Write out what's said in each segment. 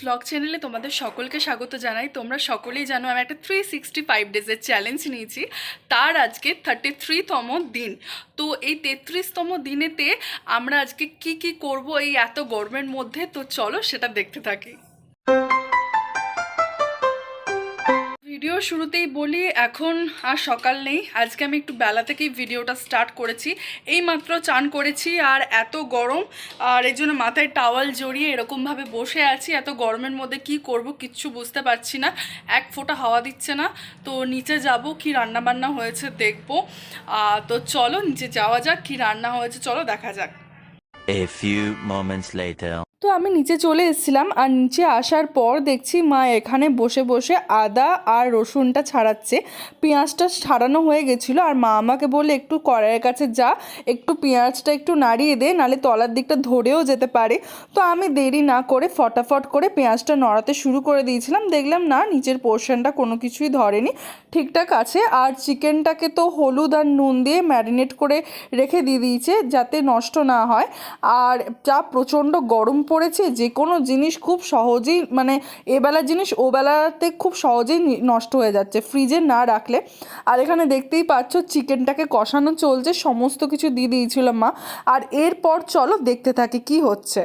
Blog চ্যানেলে তোমাদের সকলকে স্বাগত জানাই। তোমরা সকলেই জানো, আমি একটা থ্রি সিক্সটি ফাইভ ডেজের চ্যালেঞ্জ নিয়েছি। তার আজকে থার্টি থ্রিতম দিন। তো এই তেত্রিশতম দিনেতে আমরা আজকে কি কি করব, এই এত গরমের মধ্যে, তো চলো সেটা দেখতে থাকি। ভিডিও শুরুতেই বলি, এখন আর সকাল নেই। আজকে আমি একটু বেলা থেকেই ভিডিওটা স্টার্ট করেছি। এই মাত্র চান করেছি আর এত গরম। আর এই জন্য মাথায় টাওয়াল জড়িয়ে এরকমভাবে বসে আছি। এত গরমের মধ্যে কি করব কিচ্ছু বুঝতে পারছি না। এক ফোঁটা হাওয়া দিচ্ছে না। তো নিচে যাব, কি রান্না বান্না হয়েছে দেখব। তো চলো, নিচে যাওয়া যাক, কি রান্না হয়েছে, চলো দেখা যাক। তো আমি নিচে চলে এসেছিলাম আর নিচে আসার পর দেখছি মা এখানে বসে বসে আদা আর রসুনটা ছাড়াচ্ছে। পেঁয়াজটা ছাড়ানো হয়ে গেছিল আর মা আমাকে বলে একটু কড়াইয়ের কাছে যা, একটু পেঁয়াজটা একটু নাড়িয়ে দে নালে তলার দিকটা ধরেও যেতে পারে। তো আমি দেরি না করে ফটাফট করে পেঁয়াজটা নড়াতে শুরু করে দিয়েছিলাম। দেখলাম, না, নিচের পোর্শনটা কোনো কিছুই ধরেনি। ঠিকঠাক আছে। আর চিকেনটাকে তো হলুদ আর নুন দিয়ে ম্যারিনেট করে রেখে দিয়ে দিয়েছে যাতে নষ্ট না হয়। আর যা প্রচণ্ড গরম পড়েছে যে কোনো জিনিস খুব সহজেই মানে এবেলার জিনিস ওবেলাতে খুব সহজেই নষ্ট হয়ে যাচ্ছে। ফ্রিজে না রাখলে আর এখানে দেখতেই পাচ্ছ চিকেনটাকে কষানো চলছে সমস্ত কিছু দিয়ে দিয়েছিল মা। আর এরপর চলো দেখতে থাকি কি হচ্ছে।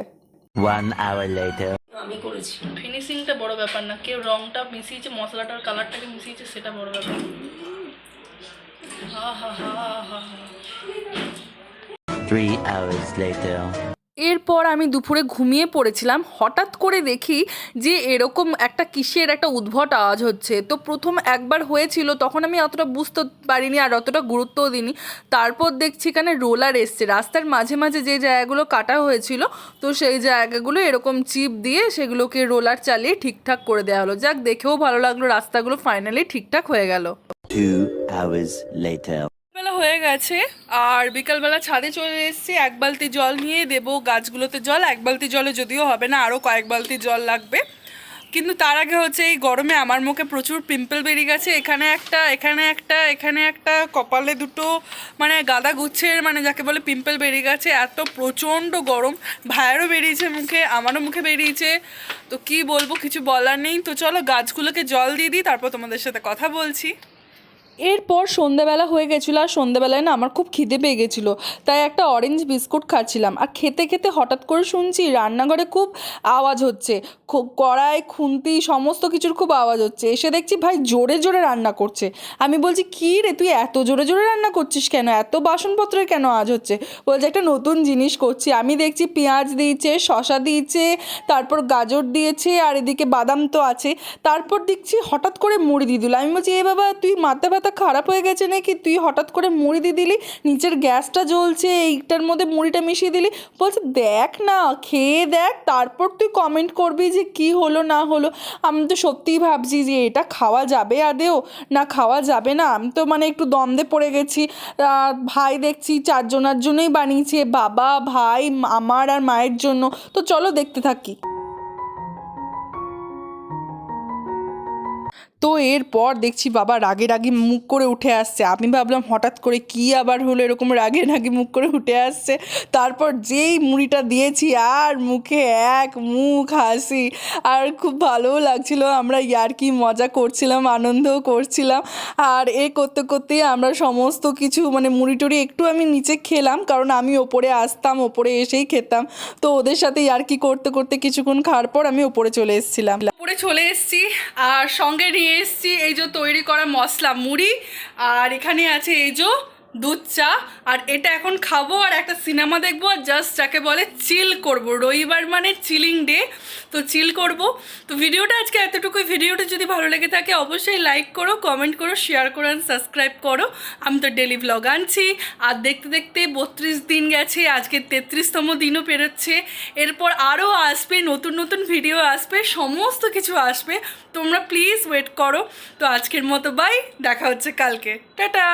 আমি করেছি। ফিনিশিংটা বড় ব্যাপার না কেউ রংটা মিশিয়েছে মশলাটার কালারটাকে মিশিয়েছে সেটা বড় ব্যাপার হা হা হা হা হা। Three hours later. এরপর আমি দুপুরে ঘুমিয়ে পড়েছিলাম। হঠাৎ করে দেখি যে এরকম একটা কিসের একটা উদ্ভট আওয়াজ হচ্ছে। তো প্রথম একবার হয়েছিল তখন আমি অতটা বুঝতে পারিনি আর অতটা গুরুত্বও দিইনি। তারপর দেখছি এখানে রোলার এসছে। রাস্তার মাঝে মাঝে যে জায়গাগুলো কাটা হয়েছিল তো সেই জায়গাগুলো এরকম চিপ দিয়ে সেগুলোকে রোলার চালিয়ে ঠিকঠাক করে দেওয়া হলো। যাক দেখেও ভালো লাগল রাস্তাগুলো ফাইনালি ঠিকঠাক হয়ে গেল। হয়ে গেছে। আর বিকালবেলা ছাদে চলে এসেছি, এক বালতি জল নিয়ে দেবো গাছগুলোতে জল, এক বালতি জলে যদিও হবে না আরও কয়েক বালতি জল লাগবে। কিন্তু তার আগে হচ্ছে এই গরমে আমার মুখে প্রচুর পিম্পল বেরিয়ে গেছে। এখানে একটা এখানে একটা এখানে একটা, কপালে দুটো মানে গাদা গুচ্ছের মানে যাকে বলে পিম্পল বেরিয়ে গেছে। এত প্রচণ্ড গরম, ভাইয়েরও বেরিয়েছে মুখে, আমারও মুখে বেরিয়েছে। তো কি বলব, কিছু বলার নেই। তো চলো গাছগুলোকে জল দিয়ে দিই, তারপর তোমাদের সাথে কথা বলছি। এরপর সন্ধ্যাবেলা হয়ে গেছিল আর সন্ধ্যাবেলায় না আমার খুব খিদে পেয়ে গেছিল। তাই একটা অরেঞ্জ বিস্কুট খাচ্ছিলাম। আর খেতে খেতে হঠাৎ করে শুনছি রান্নাঘরে খুব আওয়াজ হচ্ছে। কড়াই, খুন্তি, সমস্ত কিছুর খুব আওয়াজ হচ্ছে। এসে দেখছি ভাই জোরে জোরে রান্না করছে। আমি বলছি, কী রে, তুই এত জোরে জোরে রান্না করছিস কেন? এত বাসনপত্রের কেন আওয়াজ হচ্ছে? বলছে, একটা নতুন জিনিস করছি। আমি দেখছি পেঁয়াজ দিয়েছে শশা দিয়েছে, তারপর গাজর দিয়েছে, আর এদিকে বাদাম তো আছে। তারপর দেখছি হঠাৎ করে মুড়ি দিয়ে দিল। আমি বলছি, এ বাবা, তুই মাথা ব্যথা খারাপ হয়ে গেছে নাকি? তুই হঠাৎ করে মুড়ি দিয়ে দিলি নিচের গ্যাসটা জ্বলছে, এইটার মধ্যে মুড়িটা মিশিয়ে দিলি। বলছে, দেখ না, খেয়ে দেখ, তারপর তুই কমেন্ট করবি যে কি হলো, না হলো। আমি তো সত্যিই ভাবছি যে এটা খাওয়া যাবে আদেও, না খাওয়া যাবে না। আমি তো মানে একটু দ্বন্দ্বে পড়ে গেছি। ভাই দেখছি চারজনার জন্যই বানিয়েছে, বাবা, ভাই, আমার আর মায়ের জন্য। তো চলো দেখতে থাকি। তো এরপর দেখছি বাবা রাগে রাগে মুখ করে উঠে আসছে। আমি ভাবলাম, হঠাৎ করে কি আবার হলো এরকম রাগে রাগে মুখ করে উঠে আসছে? তারপর যেই মুড়িটা দিয়েছি, আর মুখে এক মুখ হাসি। আর খুব ভালোও লাগছিল, আমরা ইয়ার্কি মজা করছিলাম, আনন্দও করছিলাম। আর এ করতে করতেই আমরা সমস্ত কিছু মানে মুড়ি টুড়ি একটু আমি নিচে খেলাম, কারণ আমি ওপরে আসতাম, ওপরে এসেই খেতাম। তো ওদের সাথে ইয়ার্কি করতে করতে কিছুক্ষণ খাওয়ার পর আমি ওপরে চলে এসেছিলাম। ওপরে চলে এসেছি, আর সঙ্গে নিয়ে এসেছি এই যে তৈরি করা মশলা মুড়ি আর এখানে আছে এই যে দুধ চা, আর এটা এখন খাব আর একটা সিনেমা দেখব, আর জাস্ট যাকে বলে চিল করব। রবিবার মানে চিলিং ডে তো চিল করব। তো ভিডিওটা আজকে এতটুকুই। ভিডিওটা যদি ভালো লেগে থাকে, অবশ্যই লাইক করো কমেন্ট করো শেয়ার করো অ্যান্ড সাবস্ক্রাইব করো। আমি তো ডেলি ভ্লগ আনছি। আর দেখতে দেখতে বত্রিশ দিন গেছে, আজকে তেত্রিশতম দিনও পেরোচ্ছে। এরপর আরও আসবে, নতুন নতুন ভিডিও আসবে, সমস্ত কিছু আসবে। তোমরা প্লিজ ওয়েট করো। তো আজকের মতো বাই দেখা হচ্ছে কালকে। টাটা!